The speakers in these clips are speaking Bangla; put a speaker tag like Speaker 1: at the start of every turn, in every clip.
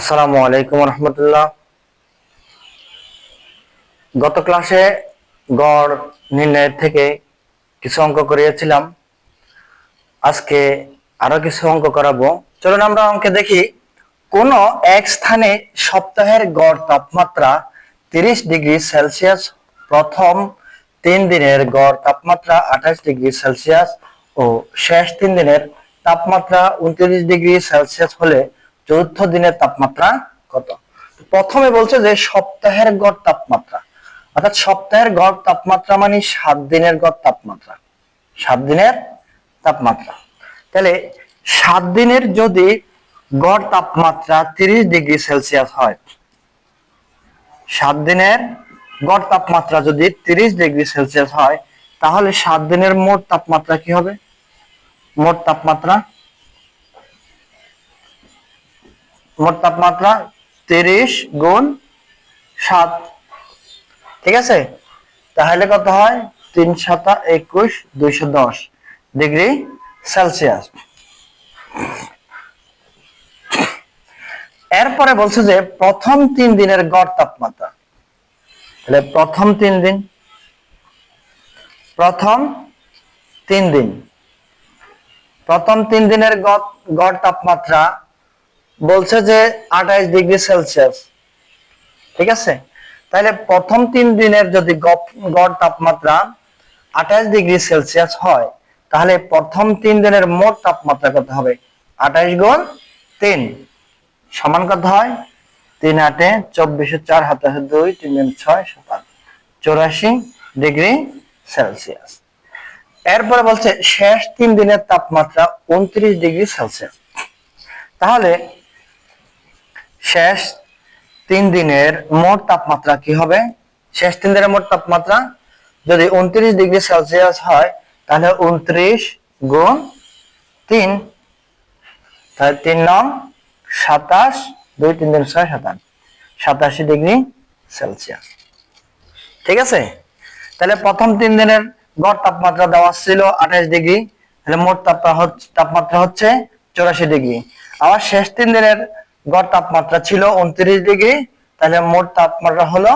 Speaker 1: আসসালামু আলাইকুম রহমতুল্লাহ। গত ক্লাসে গড় নির্ণয়ের থেকে কিছু অঙ্ক করিয়েছিলাম। আজকে আরও কিছু অঙ্ক করাবো। চলুন আমরা অঙ্কে দেখি। কোন এক স্থানে সপ্তাহের গড় তাপমাত্রা তিরিশ ডিগ্রি সেলসিয়াস, প্রথম তিন দিনের গড় তাপমাত্রা আঠাশ ডিগ্রি সেলসিয়াস ও শেষ তিন দিনের তাপমাত্রা উনত্রিশ ডিগ্রি সেলসিয়াস হলে চতুর্থ দিনের তাপমাত্রা কত? প্রথমে বলছে যে সপ্তাহের গড় তাপমাত্রা। অর্থাৎ সপ্তাহের গড় তাপমাত্রা মানে সাত দিনের গড় তাপমাত্রা। সাত দিনের তাপমাত্রা। তাহলে সাত দিনের যদি গড় তাপমাত্রা তিরিশ ডিগ্রি সেলসিয়াস হয়, সাত দিনের গড় তাপমাত্রা যদি তিরিশ ডিগ্রি সেলসিয়াস হয়, তাহলে সাত দিনের মোট তাপমাত্রা কি হবে? মোট তাপমাত্রা মোট তাপমাত্রা তিরিশ গুণ সাত। ঠিক আছে? তাহলে কত হয়? তিন সাতা একুশ দুইশো দশ ডিগ্রি সেলসিয়াস। এরপরে বলছে যে প্রথম তিন দিনের গড় তাপমাত্রা। তাহলে প্রথম তিন দিন। প্রথম তিন দিন। প্রথম তিন দিনের গড় তাপমাত্রা বলছে যে আঠাইশ ডিগ্রি সেলসিয়াস। ঠিক আছে? তাহলে প্রথম তিন দিনের যদি গড় তাপমাত্রা আঠাইশ ডিগ্রি সেলসিয়াস হয়, তাহলে প্রথম তিন দিনের মোট তাপমাত্রা কত হবে? আঠাইশ গুণ তিন। সমান কত হয়? তিন আটে চব্বিশে চার হাতে দুই, তিন দিন ছয় সাতাশ চৌরাশি ডিগ্রি সেলসিয়াস। এরপরে বলছে শেষ তিন দিনের তাপমাত্রা উনত্রিশ ডিগ্রি সেলসিয়াস। তাহলে শেষ তিন দিনের মোট তাপমাত্রা কি হবে? শেষ তিন দিনের মোট তাপমাত্রা যদি উনত্রিশ ডিগ্রি সেলসিয়াস হয়, তাহলে উনত্রিশ গুণ তিন। তাহলে তিন নং সাতাশ, দুই তিন দিন ছয় সাতাশ, সাতাশি ডিগ্রি সেলসিয়াস। ঠিক আছে? তাহলে প্রথম তিন দিনের গড় তাপমাত্রা দেওয়া ছিল আঠাশ ডিগ্রি, তাহলে মোট তাপমাত্রা হচ্ছে চৌরাশি ডিগ্রি। আবার শেষ তিন দিনের গড় তাপমাত্রা ছিল উনত্রিশ ডিগ্রি, তাহলে মোট তাপমাত্রা হলো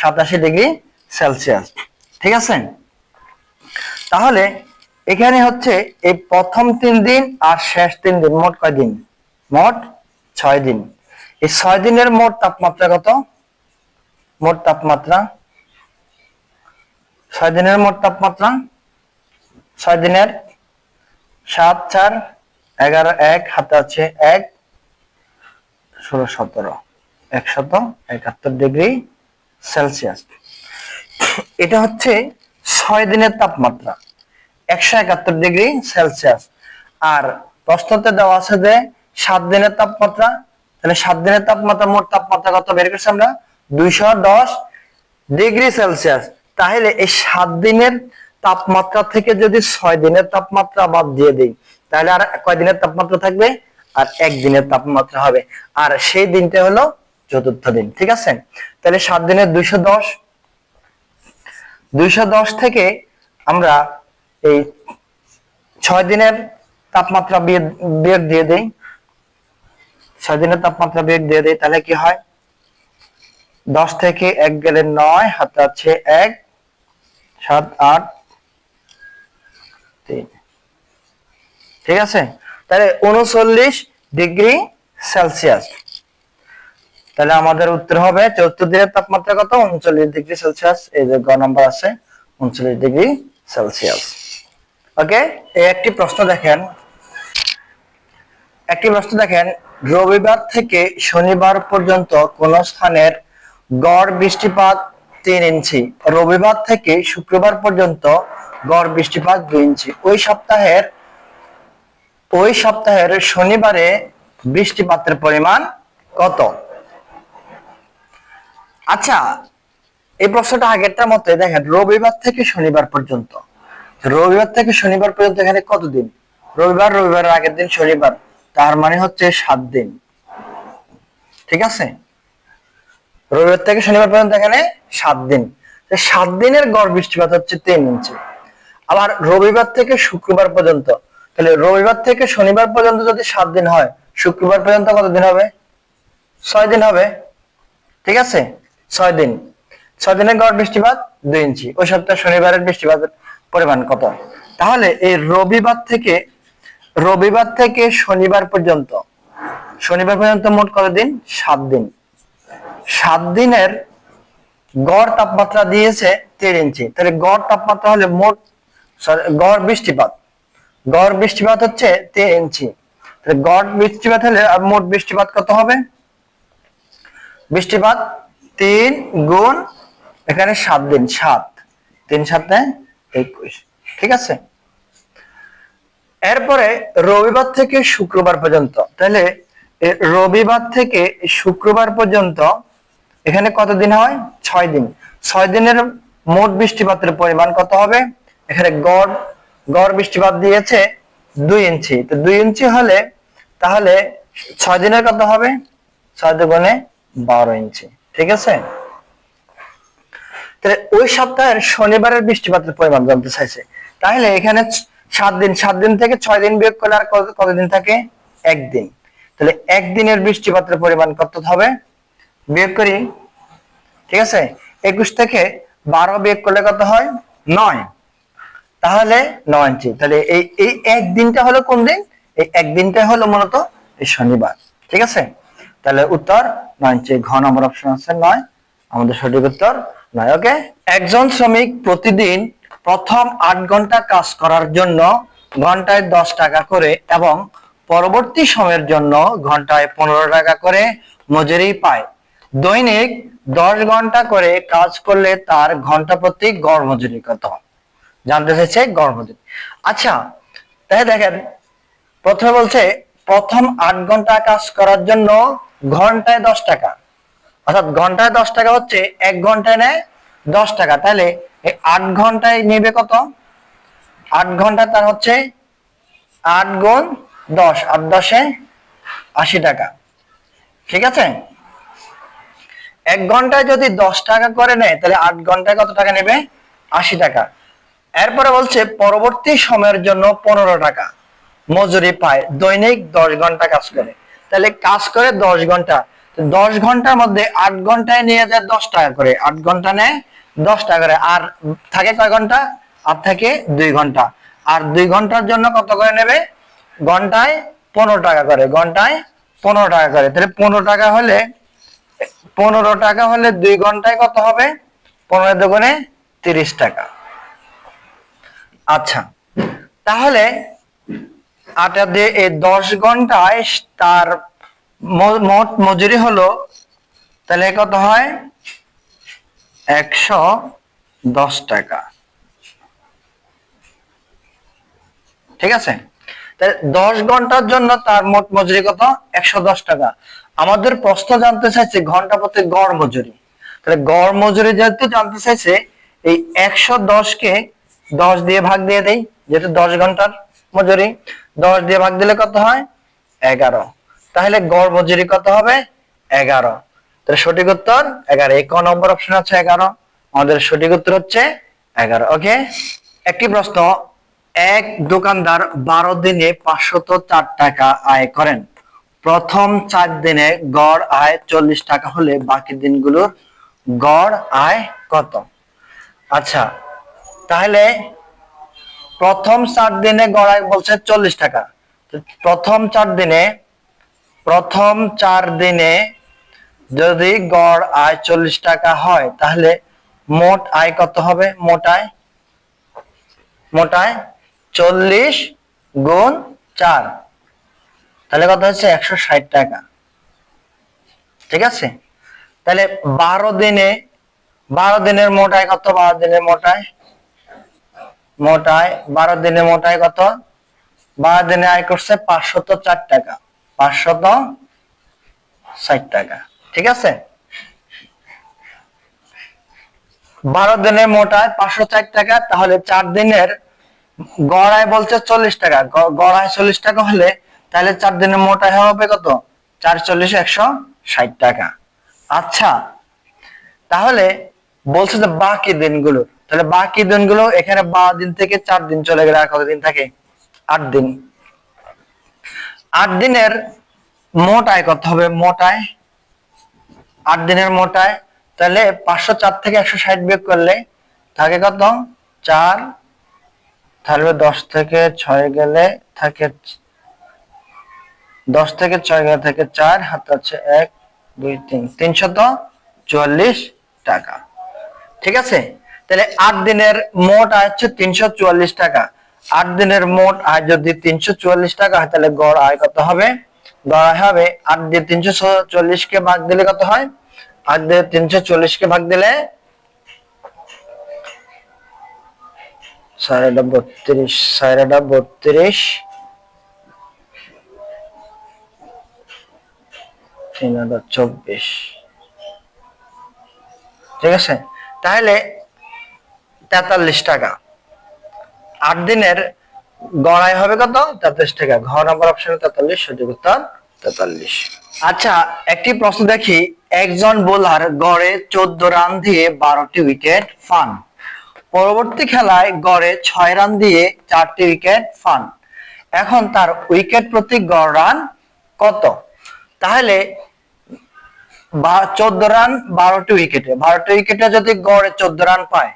Speaker 1: সাতাশি ডিগ্রি সেলসিয়াস। ঠিক আছে? তাহলে এখানে হচ্ছে এই প্রথম তিন দিন আর শেষ তিন দিন, মোট কয় দিন? মোট ছয় দিন। এই ছয় দিনের মোট তাপমাত্রা কত? মোট তাপমাত্রা? ছয় দিনের মোট তাপমাত্রা? ছয় দিনের সাত চার এগারো এক, হাতে আছে এক। ষোলো একশত একাত্তর ডিগ্রি সেলসিয়াস। এটা হচ্ছে ছয় দিনের তাপমাত্রা, একশো একাত্তর ডিগ্রি সেলসিয়াস। আর দেওয়া আছে যে সাত দিনের তাপমাত্রা, তাহলে সাত দিনের তাপমাত্রা, মোট তাপমাত্রা কত বের করছি আমরা? দশ ডিগ্রি সেলসিয়াস। তাহলে এই সাত দিনের তাপমাত্রা থেকে যদি ছয় দিনের তাপমাত্রা বাদ দিয়ে দিই, তাহলে আর কয় দিনের তাপমাত্রা থাকবে? আর একদিনের তাপমাত্রা হবে। আর সেই দিনটা হলো চতুর্থ দিন, ঠিক আছে? তাহলে সাত দিনের দুইশো দশ। দুইশো দশ থেকে আমরা এই ছয় দিনের তাপমাত্রা বিয়ে- বিয়োগ দিয়ে দেই। ছয় দিনের তাপমাত্রা বিয়োগ দিয়ে দেই, তাহলে কি হয়? দশ থেকে এক গেলে নয়, হাতে আছে এক, সাত, আট, তিন। ঠিক আছে? তাহলে উনচল্লিশ ডিগ্রি সেলসিয়াস। তাহলে আমাদের উত্তর হবে চতুর্থ দিনের তাপমাত্রা কত? উনচল্লিশ ডিগ্রি সেলসিয়াস, এই যে গ নাম্বার আছে, উনচল্লিশ ডিগ্রি সেলসিয়াস। ওকে, এই একটি প্রশ্ন দেখেন। একটি প্রশ্ন দেখেন, রবিবার থেকে শনিবার পর্যন্ত কোন স্থানের গড় বৃষ্টিপাত তিন ইঞ্চি, রবিবার থেকে শুক্রবার পর্যন্ত গড় বৃষ্টিপাত দুই ইঞ্চি। ওই সপ্তাহের ওই সপ্তাহের শনিবারে বৃষ্টিপাতের পরিমাণ কত? আচ্ছা এই প্রশ্নটা আগেরটার মতো দেখেন, রবিবার থেকে শনিবার পর্যন্ত। রবিবার থেকে শনিবার পর্যন্ত এখানে কতদিন রবিবার, রবিবারের আগের দিন শনিবার, তার মানে হচ্ছে সাত দিন। ঠিক আছে? রবিবার থেকে শনিবার পর্যন্ত এখানে সাত দিন। সাত দিনের গড় বৃষ্টিপাত হচ্ছে তিন ইঞ্চি। আবার রবিবার থেকে শুক্রবার পর্যন্ত তাহলে রবিবার থেকে শনিবার পর্যন্ত যদি সাত দিন হয়, শুক্রবার পর্যন্ত কতদিন হবে? ছয় দিন হবে। ঠিক আছে? ছয় দিন। ছয় দিনের গড় বৃষ্টিপাত দুই ইঞ্চি। ওই সপ্তাহে শনিবারের বৃষ্টিপাতের পরিমাণ কত? তাহলে এই রবিবার থেকে রবিবার থেকে শনিবার পর্যন্ত শনিবার পর্যন্ত মোট কত দিন? সাত দিন। সাত দিনের গড় তাপমাত্রা দিয়েছে তিন ইঞ্চি। তাহলে গড় তাপমাত্রা হলে মোট গড় বৃষ্টিপাত গড় বৃষ্টিপাত হচ্ছে তিন ইঞ্চি। গড় বৃষ্টিপাত হলে মোট বৃষ্টিপাত কত হবে? বৃষ্টিপাত তিন গুণ এখানে সাত দিন, সাত। তিন সাতে একুশ। ঠিক আছে? এরপরে রবিবার থেকে শুক্রবার পর্যন্ত, তাহলে রবিবার থেকে শুক্রবার পর্যন্ত এখানে কত দিন হয়? ছয় দিন। ছয় দিনের মোট বৃষ্টিপাতের পরিমাণ কত হবে? এখানে গড় গড় বৃষ্টিপাত দিয়েছে দুই ইঞ্চি। তো দুই ইঞ্চি হলে তাহলে ছয় দিনের কত হবে? ছয় দুগুণে বারো ইঞ্চি। ঠিক আছে? তাহলে ওই সপ্তাহের শনিবারের বৃষ্টিপাতের পরিমাণ জানতে চাইছে। তাহলে এখানে সাত দিন সাত দিন থেকে ছয় দিন বিয়োগ করলে আর কতদিন থাকে? একদিন। তাহলে একদিনের বৃষ্টিপাতের পরিমাণ কত হবে? বিয়োগ করি। ঠিক আছে? একুশ থেকে বারো বিয়োগ করলে কত হয়? নয়। তাহলে নয় তাহলে এই এই একদিনটা হলো কোন দিন? এই একদিনটা হলো মূলত এই শনিবার। ঠিক আছে? তাহলে উত্তর নয় ইঞ্চি, ঘ অপশন আছে নয়। আমাদের সঠিক উত্তর নয় ওকে একজন শ্রমিক প্রতিদিন প্রথম আট ঘণ্টা কাজ করার জন্য ঘন্টায় দশ টাকা করে এবং পরবর্তী সময়ের জন্য ঘন্টায় পনেরো টাকা করে মজুরি পায়। দৈনিক দশ ঘণ্টা করে কাজ করলে তার ঘণ্টা প্রতি গড় মজুরি কত? জানতে চাইছে মজুরি আচ্ছা তাই দেখেন, প্রথমে বলছে, প্রথম আট ঘণ্টা কাজ করার জন্য ঘন্টায় দশ টাকা। অর্থাৎ ঘন্টায় দশ টাকা হচ্ছে এক ঘন্টায় নেয় দশ টাকা। তাহলে এই আট ঘন্টায় নেবে কত? আট ঘণ্টা তার হচ্ছে আট গুণ দশ, আট দশে আশি টাকা। ঠিক আছে? এক ঘন্টায় যদি দশ টাকা করে নেয়, তাহলে আট ঘন্টায় কত টাকা নেবে? আশি টাকা। এরপরে বলছে, পরবর্তী সময়ের জন্য পনেরো টাকা। মজুরি পায়, দৈনিক দশ ঘণ্টা কাজ করে। তাহলে কাজ করে দশ ঘণ্টা। দশ ঘণ্টার মধ্যে আট ঘন্টায় নিয়ে যায় দশ টাকা করে। আট ঘণ্টা নেয় দশ টাকা করে। আর থাকে কয় ঘণ্টা? আর থাকে দুই ঘণ্টা। আর দুই ঘণ্টার জন্য কত করে নেবে? ঘন্টায় পনেরো টাকা করে। ঘন্টায় পনেরো টাকা করে। তাহলে পনেরো টাকা হলে, পনেরো টাকা হলে দুই ঘন্টায় কত হবে? পনেরো দোকানে তিরিশ টাকা। আচ্ছা। তাহলে আটা দিয়ে এই দশ ঘন্টায় তার মোট মজুরি হলো, তাহলে কত হয়? একশো দশ টাকা। ঠিক আছে? তাহলে দশ ঘণ্টার জন্য তার মোট মজুরি কত? একশো দশ টাকা। আমাদের প্রশ্ন জানতে চাইছে ঘণ্টা প্রতি গড় মজুরি। তাহলে গড় মজুরি যেহেতু জানতে চাইছে, এই একশো দশকে দশ দিয়ে ভাগ দিয়ে দেই, যেহেতু দশ ঘণ্টার মজুরি, দশ দিয়ে ভাগ দিলে কত হয়? এগারো। তাহলে গড় মজুরি কত হবে? এগারো। তাহলে সঠিক উত্তর এগারো। এই ক নম্বর অপশন আছে এগারো। আমাদের সঠিক উত্তর হচ্ছে এগারো। ওকে একটি প্রশ্ন, এক দোকানদার বারো দিনে পাঁচশত চার টাকা আয় করেন। প্রথম চার দিনে গড় আয় চল্লিশ টাকা হলে বাকি দিনগুলোর গড় আয় কত? আচ্ছা তাহলে প্রথম চার দিনে গড় আয় বলছে চল্লিশ টাকা। প্রথম চার দিনে, প্রথম চার দিনে যদি গড় আয় চল্লিশ টাকা হয়, তাহলে মোট আয় কত হবে? মোট আয়? মোট আয় চল্লিশ গুণ চার। তাহলে কত হচ্ছে? একশো ষাট টাকা। ঠিক আছে? তাহলে বারো দিনে, বারো দিনের মোট আয় কত? বারো দিনের মোট আয় মোট আয় বারো দিনে মোট আয় কত? বারো দিনে আয় করছে পাঁচশত চার টাকা। পাঁচশত ষাট টাকা। ঠিক আছে? বারো দিনের মোট আয় পাঁচশো ষাট টাকা, তাহলে চার দিনের গড়ায় বলছে চল্লিশ টাকা। গড়ায় চল্লিশ টাকা হলে, তাহলে চার দিনের মোট আয় হবে কত? চার চল্লিশ একশো ষাট টাকা। আচ্ছা তাহলে বলছে যে বাকি দিনগুলো তাহলে বাকি দিনগুলো এখানে বারো দিন থেকে চার দিন চলে গেলে আর কতদিন থাকে? আট দিন। আট দিনের মোট আয় কত হবে? মোট আয় আট দিনের মোটায়, তাহলে পাঁচশো চার থেকে একশো ষাট বিয়োগ করলে থাকে কত? চার। তাহলে দশ থেকে ছয় গেলে থাকে দশ থেকে ছয় গেলে থেকে চার, হাত আছে এক, দুই, তিন। তিনশত চুয়াল্লিশ টাকা। ঠিক আছে? তাহলে আট দিনের মোট আয় হচ্ছে তিনশো চুয়াল্লিশ টাকা। আট দিনের মোট আয় যদি তিনশো চুয়াল্লিশ টাকা হয়, তাহলে গড় আয় কত হবে? গড় আয় হবে আট দিয়ে তিনশো চল্লিশ কে ভাগ দিলে কত হয়? আট দিয়ে তিনশো চল্লিশ কে ভাগ দিলে বত্রিশ বত্রিশ, তিন হাজার চব্বিশ। ঠিক আছে? তাহলে তেতাল্লিশ টাকা। আট দিনের গড়াই হবে কত? তেতাল্লিশ টাকা। ঘর নাম্বার অপশনে তেতাল্লিশ, সঠিক উত্তর তেতাল্লিশ। আচ্ছা একটি প্রশ্ন দেখি। একজন বোলার গড়ে চোদ্দ রান দিয়ে বারোটি উইকেট ফান পরবর্তী খেলায় গড়ে ছয় রান দিয়ে চারটি উইকেট ফান এখন তার উইকেট প্রতি গড় রান কত? তাহলে চোদ্দ রান, বারোটি উইকেটে বারোটি উইকেটে যদি গড়ে চোদ্দ রান পায়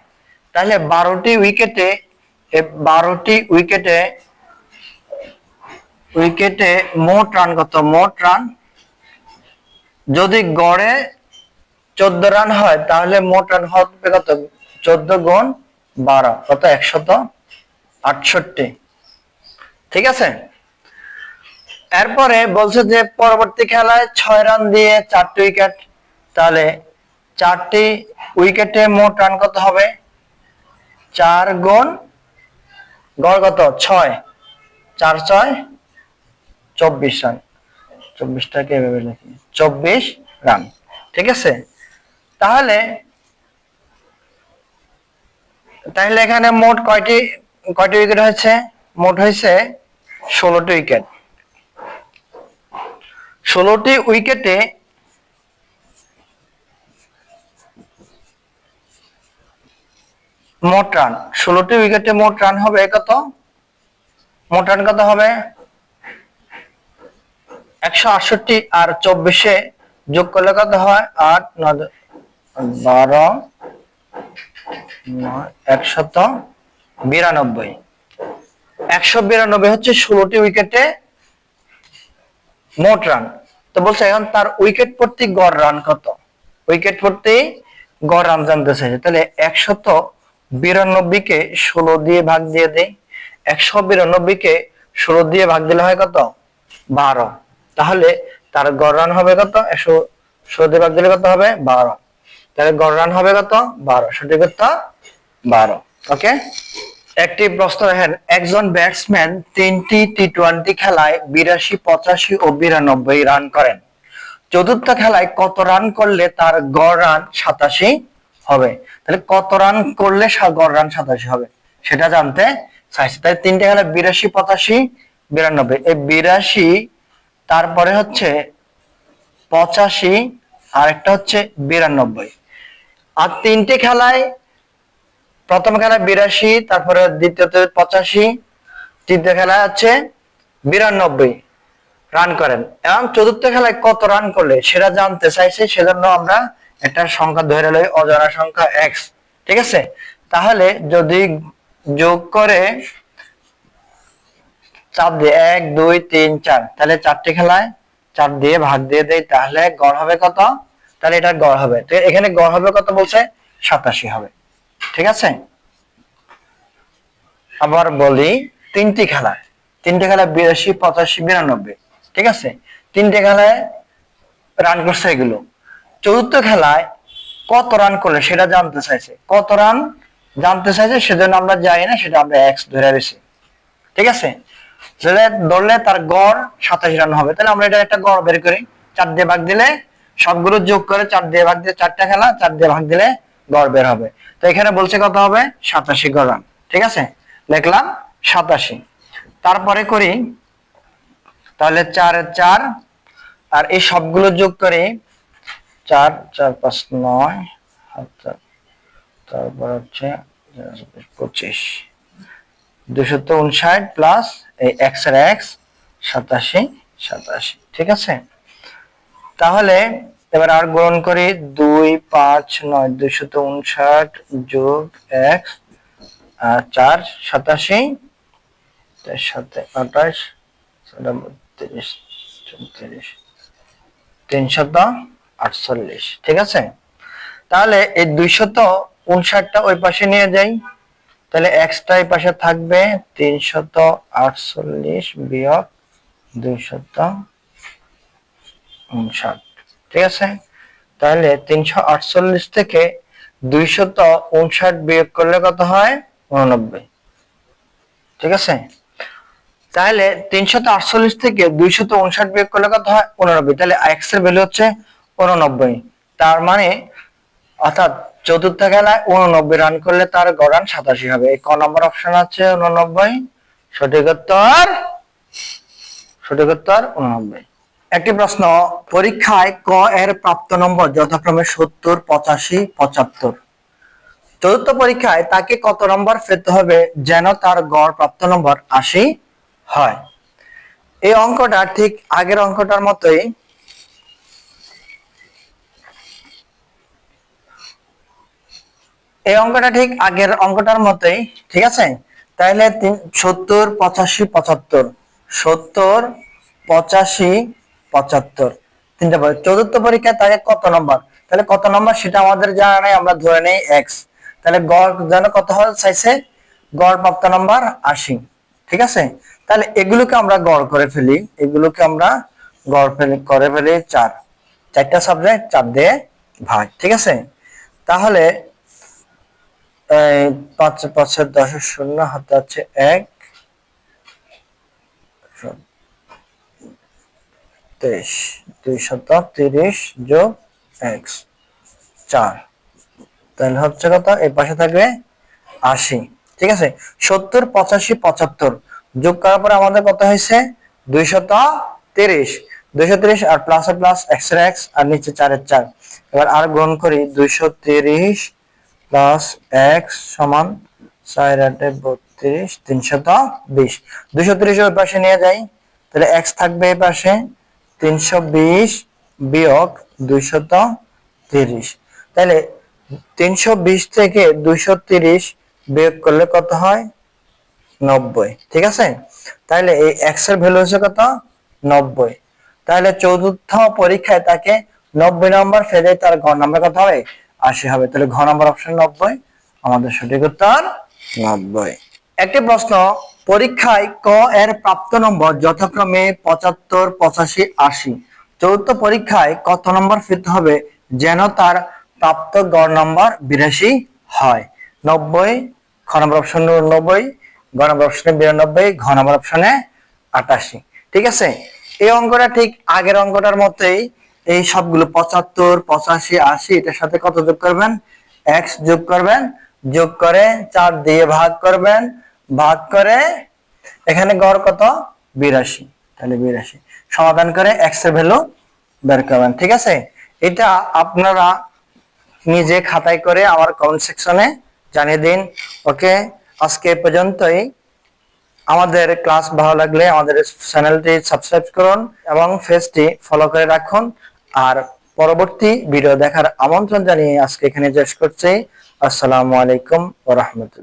Speaker 1: তাহলে বারোটি উইকেটে বারোটি উইকেটে উইকেটে মোট রান কত? মোট রান যদি গড়ে চোদ্দ রান হয়, তাহলে মোট রান হবে কত? চোদ্দ গুণ বারো, কত? একশত আটষট্টি। ঠিক আছে? এরপরে বলছে যে পরবর্তী খেলায় ছয় রান দিয়ে চারটি উইকেট তাহলে চারটি উইকেটে মোট রান কত হবে? চার গুণ গড় কত? ছয়। চার ছয়, চব্বিশ রান। চব্বিশটাকে এভাবে লিখি। চব্বিশ রান। ঠিক আছে? তাহলে তাহলে এখানে মোট কয়টি কয়টি উইকেট হয়েছে? মোট হয়েছে ষোলোটি উইকেট ষোলোটি উইকেটে মোট রান। ষোলোটি উইকেটে মোট রান হবে কত? মোট রান কত হবে? একশো আটষট্টি আর চব্বিশে যোগ করলে কত হয়? আট বারো একশত বিরানব্বই। একশো বিরানব্বই হচ্ছে ষোলোটি উইকেটে মোট রান। তো বলছে এখন তার উইকেট প্রতি গড় রান কত? উইকেট প্রতি গড় রান জানতে চাইছে। তাহলে একশত বিরানব্বই কে ষোলো দিয়ে ভাগ দিয়ে দেই, একশো বিরানব্বই কে ষোলো দিয়ে ভাগ দিলে হয় কত? বারো। তাহলে তার গড় রান হবে কত? একশো ষোলো দিয়ে ভাগ দিলে কত হবে? বারো। তাহলে গড় রান হবে কত? বারো। সঠিক বারো। ওকে? একটি প্রশ্ন দেখেন, একজন ব্যাটসম্যান তিনটি টি টোয়েন্টি খেলায় বিরাশি, পঁচাশি ও বিরানব্বই রান করেন। চতুর্থ খেলায় কত রান করলে তার গড় রান সাতাশি? হবে। তাহলে কত রান করলে গড় রান সাতাশি হবে? সেটা জানতে চাইছি। তাই তিনটে খেলায় বিরাশি, পঁচাশি, বিরানব্বই। এই বিরাশি, তারপরে হচ্ছে পঁচাশি আর একটা হচ্ছে বিরানব্বই। আর তিনটে খেলায় প্রথম খেলায় বিরাশি, তারপরে দ্বিতীয়তে পঁচাশি, তৃতীয় খেলায় হচ্ছে বিরানব্বই রান করেন। এবং চতুর্থ খেলায় কত রান করলে সেটা জানতে চাইছে, সেজন্য আমরা একটা সংখ্যা ধরে লই অজানা সংখ্যা এক্স ঠিক আছে? তাহলে যদি যোগ করে চার দিয়ে এক, দুই, তিন, চার, তাহলে চারটি খেলায় চার দিয়ে ভাগ দিয়ে দেয় তাহলে গড় হবে কত? তাহলে এটা গড় হবে। তো এখানে গড় হবে কত বলছে? সাতাশি হবে, ঠিক আছে? আবার বলি তিনটি খেলায় তিনটি খেলায় বিরাশি, পঁচাশি, বিরানব্বই, ঠিক আছে? তিনটে খেলায় রান করছে এগুলো। চতুর্থ খেলায় কত রান করলে সেটা জানতে চাইছে। কত রান জানতে চাইছে সেজন্য আমরা যাই না, সেটা আমরা এক্স ধরে রয়েছি ঠিক আছে? সেটা ধরলে তার গড় সাতাশি রান হবে। তাহলে আমরা এটা একটা গড় বের করি। চার দিয়ে ভাগ দিলে সবগুলো যোগ করে চার দিয়ে ভাগ দিয়ে চারটা খেলা, চার দিয়ে ভাগ দিলে গড় বের হবে। তো এখানে বলছে কত হবে? সাতাশি গড় রান ঠিক আছে? লিখলাম সাতাশি। তারপরে করি, তাহলে চার চার, আর এই সবগুলো যোগ করি চার চার, পাঁচ, নয় তারপর হচ্ছে পঁচিশ। দুশো তো উনষাট প্লাস এই এক্সের এক্স সাতাশি সাতাশি, ঠিক আছে? তাহলে এবার আর গ্রহণ করি দুই, পাঁচ, নয়, দুইশত উনষাট যোগ এক আর চার, সাতাশি সাথে আঠাশ ছটা বত্রিশ চৌত্রিশ, তিনশত আটচল্লিশ, ঠিক আছে? তাহলে এই দুইশত উনষাটটা ওই পাশে নিয়ে যাই। তাহলে এক্সটা এই পাশে থাকবে তিনশত আটচল্লিশ বিয়োগ দুইশত উনষাট, ঠিক আছে? তাহলে তিনশো আটচল্লিশ থেকে দুইশত উনষাট বিয়োগ করলে কত হয়? উননব্বই, ঠিক আছে? তাহলে তিনশত আটচল্লিশ থেকে দুইশত উনষাট বিয়োগ করলে কত হয়? উননব্বই, তাহলে এক্সের ভ্যালু হচ্ছে উননব্বই তার মানে অর্থাৎ চতুর্থ খেলায় উননব্বই রান করলে তার গড়ান সাতাশি হবে। ক নম্বর অপশন আছে উননব্বই সঠিক উত্তর? সঠিক উত্তর উননব্বই একটি প্রশ্ন, পরীক্ষায় ক এর প্রাপ্ত নম্বর যথাক্রমে সত্তর, পঁচাশি, পঁচাত্তর? চতুর্থ পরীক্ষায় তাকে কত নম্বর পেতে হবে যেন তার গড় প্রাপ্ত নম্বর আশি হয়? এই অঙ্কটা ঠিক আগের অঙ্কটার মতোই এই অঙ্কটা ঠিক আগের অঙ্কটার মতোই, ঠিক আছে? তাহলে সত্তর, পঁচাশি, পঁচাত্তর। সত্তর, পঁচাশি, পঁচাত্তর। তিনটা পরীক্ষা চতুর্থ পরীক্ষায় তাকে কত নম্বর? তাহলে কত নম্বর সেটা আমাদের জানা নেই, আমরা ধরে নেই এক্স তাহলে গড় যেন কত হয় চাইছে? গড় প্রাপ্ত নম্বর আশি, ঠিক আছে? তাহলে এগুলোকে আমরা গড় করে ফেলি। এগুলোকে আমরা গড় ফেলি, করে ফেলি চার। চারটা সাবজেক্ট চার দিয়ে ভাগ, ঠিক আছে? তাহলে পাঁচ, পাঁচের দশের শূন্য, হাতে আছে এক, তেইশ, দুই শত তিরিশ যোগ এক্স, চার। তাহলে হচ্ছে কত? এই পাশে থাকবে আশি। ঠিক আছে? সত্তর, পঁচাশি, পঁচাত্তর। যোগ করার পরে আমাদের কত হয়েছে? দুইশত তিরিশ। দুইশো তিরিশ আর প্লাস প্লাস এক্স এক্স আর নিচে চারের চার। এবার আর গ্রহণ করি দুইশো তিরিশ প্লাস এক্স সমান চার বত্রিশ তিনশত বিশ। দুইশো তিরিশ ওই পাশে নিয়ে যাই, তাহলে এক্স থাকবে এই পাশে। তিনশো বিশ বিয়োগ দুইশত তিরিশ। তাহলে তিনশো বিশ থেকে দুইশো তিরিশ বিয়োগ করলে কত হয়? নব্বই। ঠিক আছে? তাহলে এই এক্সের ভ্যালু হচ্ছে কত? নব্বই। তাহলে চতুর্থ পরীক্ষায় তাকে নব্বই নম্বর ফেলে তার ঘর নাম্বার কত হবে? আশি হবে। তাহলে ঘ নম্বর অপশন নব্বই। আমাদের সঠিক উত্তর? নব্বই। একটি প্রশ্ন পরীক্ষায় ক এর প্রাপ্ত নম্বর যথাক্রমে পঁচাত্তর পঁচাশি আশি? চতুর্থ পরীক্ষায় কত নম্বর পেতে হবে যেন তার প্রাপ্ত গড় নম্বর বিরাশি হয়? নব্বই খ নম্বর অপশন নব্বই গ নম্বর অপশনে বিরানব্বই ঘ নম্বর অপশনে আটাশি। ঠিক আছে? এই অঙ্কটা ঠিক আগের অঙ্কটার মতোই এই সবগুলো পঁচাত্তর, পঁচাশি, আশি, এটার সাথে কত যোগ করবেন? এক্স যোগ করবেন, যোগ করে চার দিয়ে ভাগ করবেন, ভাগ করে এখানে গড় কত? বিরাশি। তাহলে বিরাশি। সমাধান করে এক্সের ভ্যালু বের করবেন, ঠিক আছে? এটা আপনারা নিজে খাতায় করে আমার কমেন্ট সেকশনে জানিয়ে দিন। ওকে? আজকে পর্যন্তই। আমাদের ক্লাস ভালো লাগলে আমাদের চ্যানেলটি সাবস্ক্রাইব করুন এবং ফেসটি ফলো করে রাখুন। আর পরবর্তী ভিডিও দেখার আমন্ত্রণ জানিয়ে আজকে এখানে শেষ করছি। আসসালামু আলাইকুম ওয়া রাহমাতুল্লাহ।